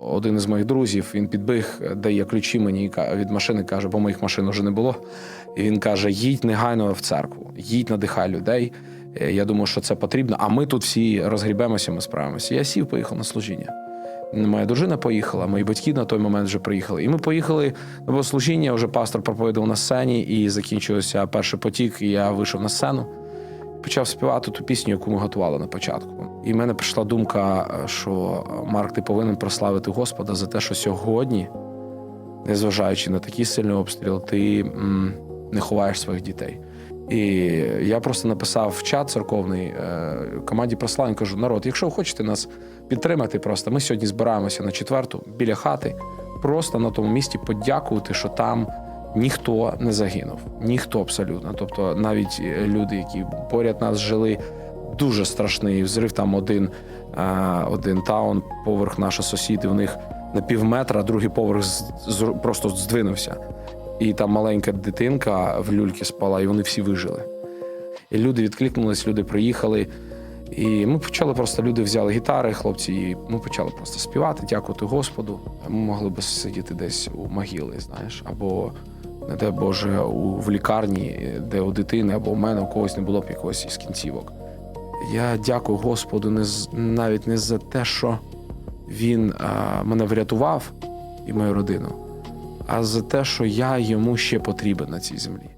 Один із моїх друзів він підбіг, дає ключі мені від машини, каже, бо моїх машин вже не було. І він каже: їдь негайно в церкву, їдь, надихай людей. Е, Я думаю, що це потрібно. А ми тут всі розгрібемося, ми справимося. Я сів, поїхав на служіння. Моя дружина поїхала, мої батьки на той момент вже приїхали. І ми поїхали на богослужіння, вже пастор проповідав на сцені, і закінчився перший потік, і я вийшов на сцену. Почав співати ту пісню, яку ми готували на початку. І в мене прийшла думка, е, що Марк, ти повинен прославити Господа за те, що сьогодні, незважаючи на такий сильний обстріл, ти м, не ховаєш своїх дітей. І я просто написав в чат церковний е, команді прославлень, кажу: народ, якщо ви хочете нас підтримати, просто ми сьогодні збираємося на четверту біля хати, просто на тому місці подякувати, що там ніхто не загинув, ніхто абсолютно. Тобто, навіть е, люди, які поряд нас жили, дуже страшний взрив. Там один, е, один таун, поверх наші сусіди, в них на пів метра, другий поверх просто здвинувся. І там маленька дитинка в люльці спала, і вони всі вижили. І люди відкликнулись, люди приїхали. І ми почали просто люди взяли гітари, хлопці, і ми почали просто співати, дякувати Господу. Ми могли б сидіти десь у могили, знаєш, або не дай Боже, у, в лікарні, де у дитини або у мене у когось не було б якогось із кінцівок. Я дякую Господу не з, навіть не за те, що він а, мене врятував і мою родину, а за те, що я йому ще потрібен на цій землі.